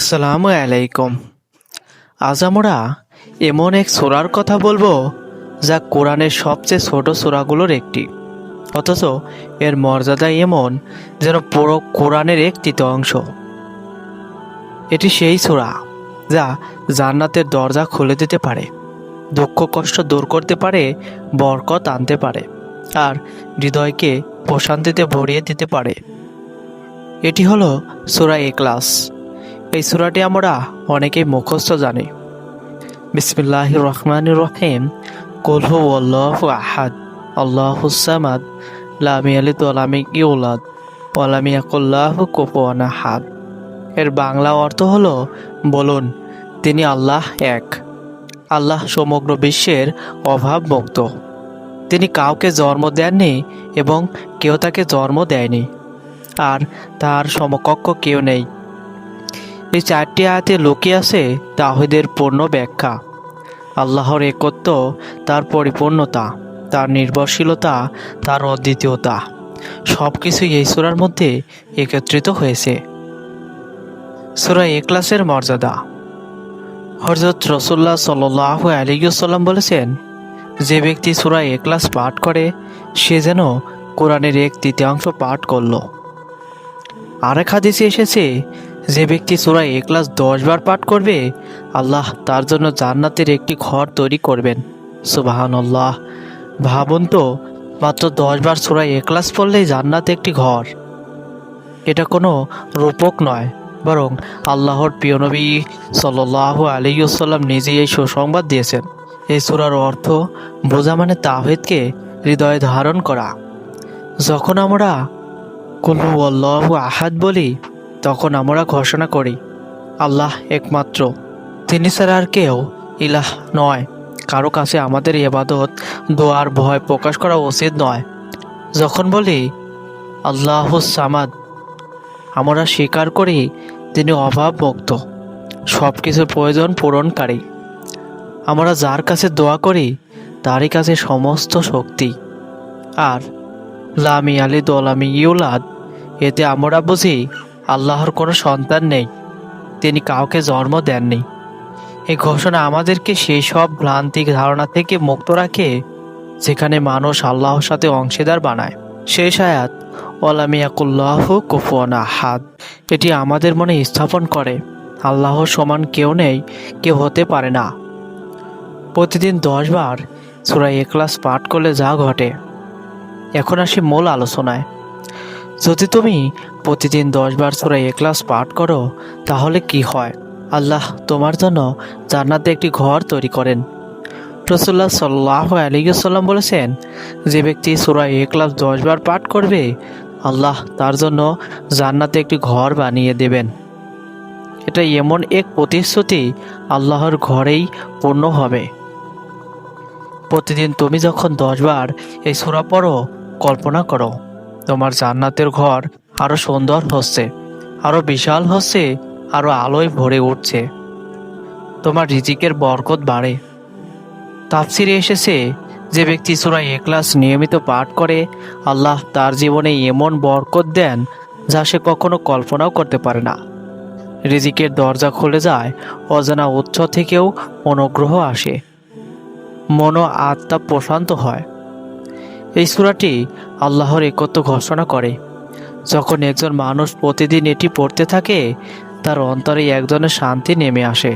আসসালামু আলাইকুম আজ আমরা এমন এক সোরার কথা বলব, যা কোরআনের সবচেয়ে ছোট সোরাগুলোর একটি। অথচ এর মর্যাদা এমন যেন পুরো কোরআনের এক তৃতীয় অংশ। এটি সেই সোরা যা জান্নাতের দরজা খুলে দিতে পারে, দুঃখ কষ্ট দূর করতে পারে, বরকত আনতে পারে, আর হৃদয়কে প্রশান্তিতে ভরিয়ে দিতে পারে। এটি হলো সুরা এক্লাস এই সুরাটি আমরা অনেকেই মুখস্থ জানি। বিসমিল্লাহ রহমান রহিম। কুলহু আল্লাহ আহাদ। আল্লাহুসামাদ লামি আলি তোলামি ইউলাদ। ওলামিয়াকুল্লাহ কুফওয়ানা হাদ এর বাংলা অর্থ হলো, বলুন, তিনি আল্লাহ এক। আল্লাহ সমগ্র বিশ্বের অভাব মুক্ত তিনি কাউকে জন্ম দেননি এবং কেউ তাকে জন্ম দেয়নি। আর তার সমকক্ষ কেউ নেই। এই চারটি আয়াতে লুকিয়ে আছে তাহিদের পূর্ণ ব্যাখ্যা। আল্লাহর একত্ব, তার পরিপূর্ণতা, তার নির্ভরশীলতা, তার অদ্বিতীয়তা। সব কিছুই এই সুরার মধ্যে একত্রিত হয়েছে। সুরা এক্লাসের মর্যাদা। হরজত রসুল্লাহ সাল্লাহ আলিগুসাল্লাম বলেছেন, যে ব্যক্তি সুরা এক্লাস পাঠ করে, সে যেন কোরআনের এক তৃতীয়াংশ পাঠ করল। আরেক হাদিসে এসেছে যে ব্যক্তি সুরা এক্লাস দশ বার পাঠ করবে, আল্লাহ তার জন্য জান্নাতের একটি ঘর তৈরি করবেন। সুবাহান আল্লাহ ভাবুন তো, মাত্র দশ বার সুরা এক্লাস পড়লেই জান্নাত একটি ঘর। এটা কোনো রূপক নয়, বরং আল্লাহর প্রিয় নবী সাল্লাহ আলিউসাল্লাম নিজেই এই সুসংবাদ দিয়েছেন। এই সুরার অর্থ বোঝা মানে তাহিদকে হৃদয়ে ধারণ করা। যখন আমরা কুলহু আল্লাহ আহাদ বলি তখন আমরা ঘোষণা করি, আল্লাহ একমাত্র। তিনি ছাড়া আর কেউ ইলাহ নয়। কারও কাছে আমাদের এবাদত দোয়ার ভয় প্রকাশ করা উচিত নয়। যখন বলি, আল্লাহ সামাদ আমরা স্বীকার করি, তিনি অভাবমুক্ত সব কিছুর প্রয়োজন পূরণকারী। আমরা যার কাছে দোয়া করি, তারই কাছে সমস্ত শক্তি। আর লামি আলি দোলামি ইউলাদ এতে আমরা বুঝি আল্লাহর কোনো সন্তান নেই। তিনি কাউকে জন্ম দেননি। এই ঘোষণা আমাদেরকে সেই সব ভ্রান্তিক ধারণা থেকে মুক্ত রাখে, যেখানে মানুষ আল্লাহর সাথে অংশীদার বানায়। শেষ আয়াত ওলামিয়াকুল্লাহ কুফুয়ানা হাত এটি আমাদের মনে স্থাপন করে, আল্লাহর সমান কেউ নেই, কেউ হতে পারে না। প্রতিদিন দশবার সুরাই এক্লাস পাঠ করলে যা ঘটে। এখন আসি মূল আলোচনায়। যদি তুমি প্রতিদিন দশবার সুরাই এক্লাস পাঠ করো, তাহলে কি হয়? আল্লাহ তোমার জন্য জান্নাতে একটি ঘর তৈরি করেন। রসুল্লাহ সাল্লাহ আলিগুসাল্লাম বলেছেন, যে ব্যক্তি সুরাই এক্লাস দশবার পাঠ করবে, আল্লাহ তার জন্য জান্নাতে একটি ঘর বানিয়ে দেবেন। এটা এমন এক প্রতিশ্রুতি আল্লাহর ঘরেই পূর্ণ হবে। প্রতিদিন তুমি যখন দশবার এই সুরা পড়ো, কল্পনা করো তোমার জান্নাতের ঘর আরও সুন্দর হচ্ছে, আরও বিশাল হচ্ছে, আরও আলোয় ভরে উঠছে। তোমার রিজিকের বরকত বাড়ে। তাফসিরে এসেছে যে ব্যক্তি সুরা এক্লাস নিয়মিত পাঠ করে, আল্লাহ তার জীবনে এমন বরকত দেন যা সে কখনো কল্পনাও করতে পারে না। রিজিকের দরজা খুলে যায়, অজানা উৎস থেকেও অনুগ্রহ আসে। মন আত্মা প্রশান্ত হয়। এই সুরাটি আল্লাহর একত্র ঘোষণা করে। যখন একজন মানুষ প্রতিদিন এটি পড়তে থাকে, তার অন্তরে এক ধরনের শান্তি নেমে আসে।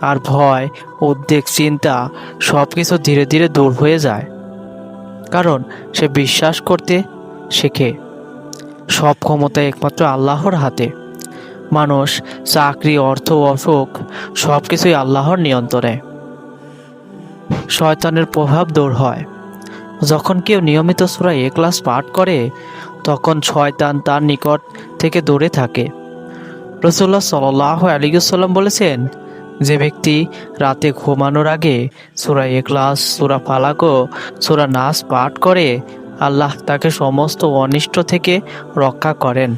আর ভয়, উদ্বেগ, চিন্তা সব কিছু ধীরে ধীরে দূর হয়ে যায়। কারণ সে বিশ্বাস করতে শেখে। সব ক্ষমতা একমাত্র আল্লাহর হাতে। মানুষ, চাকরি, অর্থ, অসুখ সব কিছুই আল্লাহর নিয়ন্ত্রণে। শয়তানের প্রভাব দূর হয়। যখন কেউ নিয়মিত সুরা এক্লাস পাঠ করে, তখন শয়তান তার নিকট থেকে দূরে থাকে। রসুল্লাহ সাল্লাহ আলিগুসাল্লাম বলেছেন, যে ব্যক্তি রাতে ঘুমানোর আগে সুরা এক্লাস সুরা ফালাক সুরা নাস পাঠ করে, আল্লাহ তাকে সমস্ত অনিষ্ট থেকে রক্ষা করেন।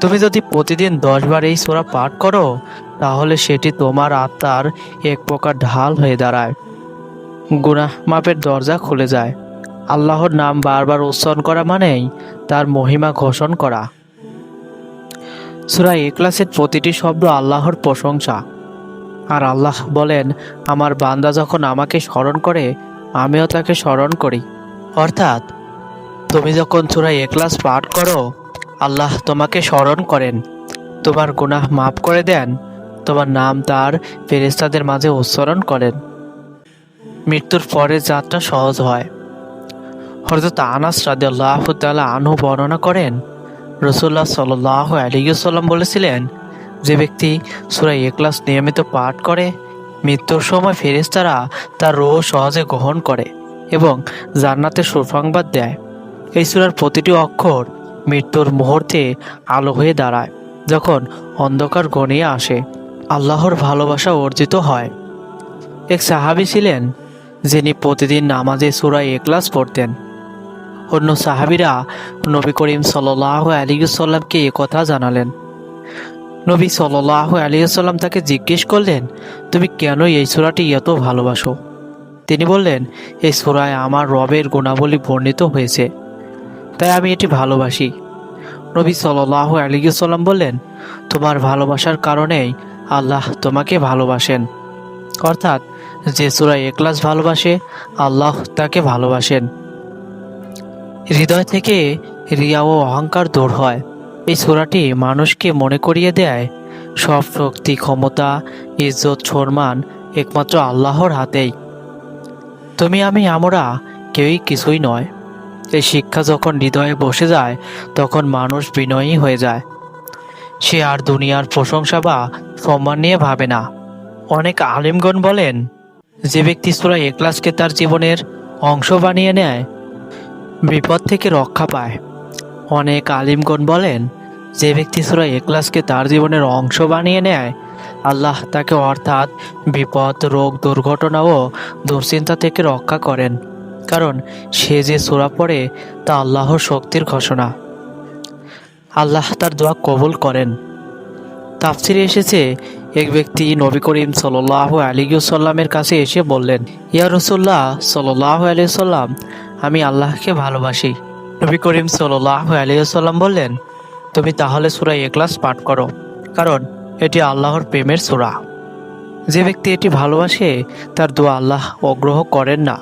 তুমি যদি প্রতিদিন দশবার এই সুরা পাঠ করো, তাহলে সেটি তোমার আত্মার এক প্রকার ঢাল হয়ে দাঁড়ায়। গুনাহ মাপের দরজা খুলে যায়। আল্লাহর নাম বারবার উচ্চারণ করা মানেই তার মহিমা ঘোষণ করা। সুরা এক্লাসের প্রতিটি শব্দ আল্লাহর প্রশংসা। আর আল্লাহ বলেন, আমার বান্দা যখন আমাকে স্মরণ করে, আমিও তাকে স্মরণ করি। অর্থাৎ, তুমি যখন সুরা এক্লাস পাঠ করো, আল্লাহ তোমাকে স্মরণ করেন। তোমার গুনাহ মাফ করে দেন, তোমার নাম তার ফেরেস্তাদের মাঝে উচ্চারণ করেন। মৃত্যুর পরে যাত্রা সহজ হয়। হরজত আনাস রাদিয়াল্লাহ তাআলা আনহু বর্ণনা করেন রসুল্লাহ সাল্লাহ আলিয়াল্লাম বলেছিলেন, যে ব্যক্তি সুরা এক্লাস নিয়মিত পাঠ করে, মৃত্যুর সময় ফেরেশতারা তার রোহ সহজে গ্রহণ করে এবং জান্নাতে সুসংবাদ দেয়। এই সুরার প্রতিটি অক্ষর মৃত্যুর মুহূর্তে আলো হয়ে দাঁড়ায়, যখন অন্ধকার গনিয়ে আসে, আল্লাহর ভালোবাসা অর্জিত হয়। এক সাহাবী ছিলেন যিনি প্রতিদিন নামাজে সুরা এক্লাস পড়তেন। অন্য সাহাবিরা নবী করিম সাল্লাহ আলিউসাল্লামকে কথা জানালেন। নবী সাল্লাহ আলিয়াল্লাম তাকে জিজ্ঞেস করলেন, তুমি কেন এই সুরাটি এত ভালোবাসো? তিনি বললেন, এই সুরায় আমার রবের গুণাবলী বর্ণিত হয়েছে, তাই আমি এটি ভালোবাসি। নবী সাল্লাহ আলিয়াল্লাম বললেন, তোমার ভালোবাসার কারণেই আল্লাহ তোমাকে ভালোবাসেন। অর্থাৎ যে সুরা একলাস ভালোবাসে, আল্লাহ তাকে ভালোবাসেন। হৃদয় থেকে রিয়া ও অহংকার দূর হয়। এই সূরাটি মানুষকে মনে করিয়ে দেয়, সব শক্তি, ক্ষমতা, ইজ্জত, সম্মান একমাত্র আল্লাহর হাতেই। তুমি, আমি, আমরা কেউই কিছুই নয়। এই শিক্ষা যখন হৃদয়ে বসে যায়, তখন মানুষ বিনয়ী হয়ে যায়। সে আর দুনিয়ার প্রশংসা বা সম্মান নিয়ে ভাবে না। অনেক আলিমগণ বলেন যে ব্যক্তি সুরা একলাসকে তার জীবনের অংশ বানিয়ে নেয়, বিপদ থেকে রক্ষা পায়। অনেক আলিমগণ বলেন, যে ব্যক্তি সুরা একলাসকে তার জীবনের অংশ বানিয়ে নেয়, আল্লাহ তাকে অর্থাৎ বিপদ, রোগ, দুর্ঘটনা ও দুশ্চিন্তা থেকে রক্ষা করেন। কারণ সে যে সুরা পড়ে, তা আল্লাহর শক্তির ঘোষণা। আল্লাহ তার দোয়া কবুল করেন। তাফসিরে এসেছে এক ব্যক্তি নবী করিম সাল্লাহ আলিগুসাল্লামের কাছে এসে বললেন, ইয়া রসুল্লাহ সাল্লাহ আলিয়াল্লাম আমি আল্লাহকে ভালোবাসি। নবী করিম সাল্লাহ আলিয়াল্লাম বললেন, তুমি তাহলে সুরা এক্লাস পাঠ করো, কারণ এটি আল্লাহর প্রেমের সুরা। যে ব্যক্তি এটি ভালোবাসে, তার দোয়া আল্লাহ অগ্রহ করেন না।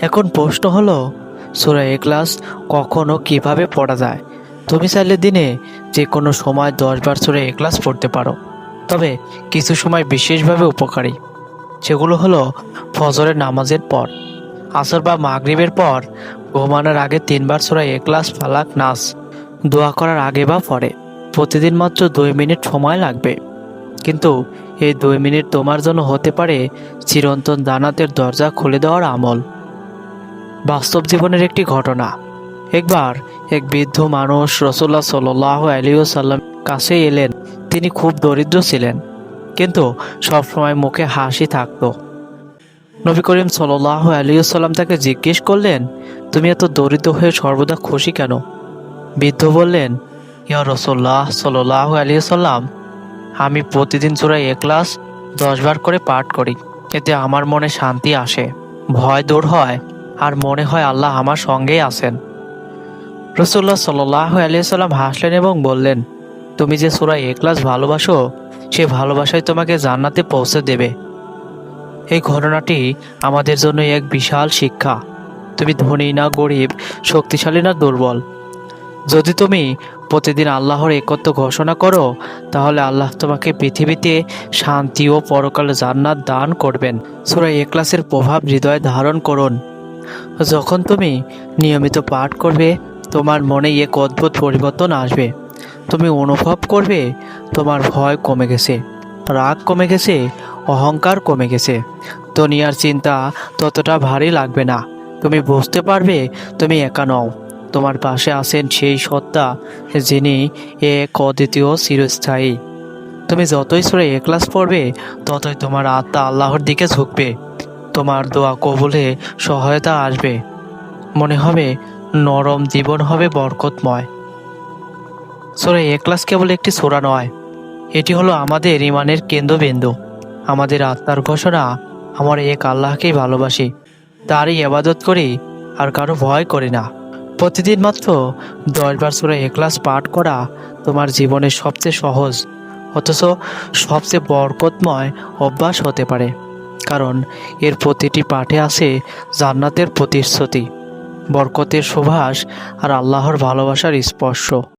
এখন প্রশ্ন হলো, সুরা এক্লাস কখন ও কীভাবে পড়া যায়? তুমি চাইলে দিনে যে কোনো সময় দশ দশবার সুরা এক্লাস পড়তে পারো। তবে কিছু সময় বিশেষভাবে উপকারী, সেগুলো হলো ফজরের নামাজের পর, আসর বা মাগরিবের পর, ঘুমানোর আগে তিনবার সুরা এক্লাস ফালাক নাস, দোয়া করার আগে বা পরে। প্রতিদিন মাত্র দুই মিনিট সময় লাগবে। কিন্তু এই দুই মিনিট তোমার জন্য হতে পারে চিরন্তন দানাতের দরজা খুলে দেওয়ার আমল। বাস্তব জীবনের একটি ঘটনা। একবার এক বৃদ্ধ মানুষ রসোল্লা সাল্লাহ আলিয়াল্লাম কাছে এলেন। তিনি খুব দরিদ্র ছিলেন, কিন্তু সবসময় মুখে হাসি থাকতো। নবী করিম সাল্লাহ আলিয়াল্লাম তাকে জিজ্ঞেস করলেন, তুমি এত দরিদ্র হয়ে সর্বদা খুশি কেন? বৃদ্ধ বললেন, ইয়া রসোল্লাহ সাল্লাহ আলিয়াল্লাম আমি প্রতিদিন চূড়ায় একলাস দশবার করে পাঠ করি। এতে আমার মনে শান্তি আসে, ভয় দূর হয়, আর মনে হয় আল্লাহ আমার সঙ্গেই আছেন। রসুল্লাহ সাল্লাহ আলিয়াল্লাম হাসলেন এবং বললেন, তুমি যে সুরা একলাস ভালোবাসো, সে ভালোবাসায় তোমাকে জান্নাতে পৌঁছে দেবে। এই ঘটনাটি আমাদের জন্য এক বিশাল শিক্ষা। তুমি ধনী না গরিব, শক্তিশালী না দুর্বল। যদি তুমি প্রতিদিন আল্লাহর একত্র ঘোষণা করো, তাহলে আল্লাহ তোমাকে পৃথিবীতে শান্তি ও পরকালে জান্নাত দান করবেন। সুরা একলাসের প্রভাব হৃদয়ে ধারণ করুন। যখন তুমি নিয়মিত পাঠ করবে তোমার মনে এক অদ্ভুত পরিবর্তন আসবে। তুমি অনুভব করবে, তোমার ভয় কমে গেছে, রাগ কমে গেছে, অহংকার কমে গেছে। দুনিয়ার চিন্তা ততটা ভারী লাগবে না। তুমি বুঝতে পারবে, তুমি একা নও। তোমার পাশে আছেন সেই সত্তা, যিনি এক অদ্বিতীয় চিরস্থায়ী। তুমি যতই সরে একলাস পড়বে, ততই তোমার আত্মা আল্লাহর দিকে ঝুঁকবে। তোমার দোয়া কবুলে সহায়তা আসবে। মনে হবে নরম জীবন হবে বরকতময়। সোরা একলাস কেবল একটি সোরা নয়, এটি হলো আমাদের ইমানের কেন্দ্রবিন্দু। আমাদের আত্মার ঘোষণা, আমার এক আল্লাহকেই ভালোবাসি, তারই আবাদত করি আর কারও ভয় করি না। প্রতিদিন মাত্র দশবার সুরা একলাস পাঠ করা তোমার জীবনের সবচেয়ে সহজ, অথচ সবচেয়ে বরকতময় অভ্যাস হতে পারে। কারণ এর প্রতিটি পাঠে আছে জান্নাতের প্রতিশ্রুতি। বরকতের সুভাষ আর আল্লাহর ভালোবাসার স্পর্শ।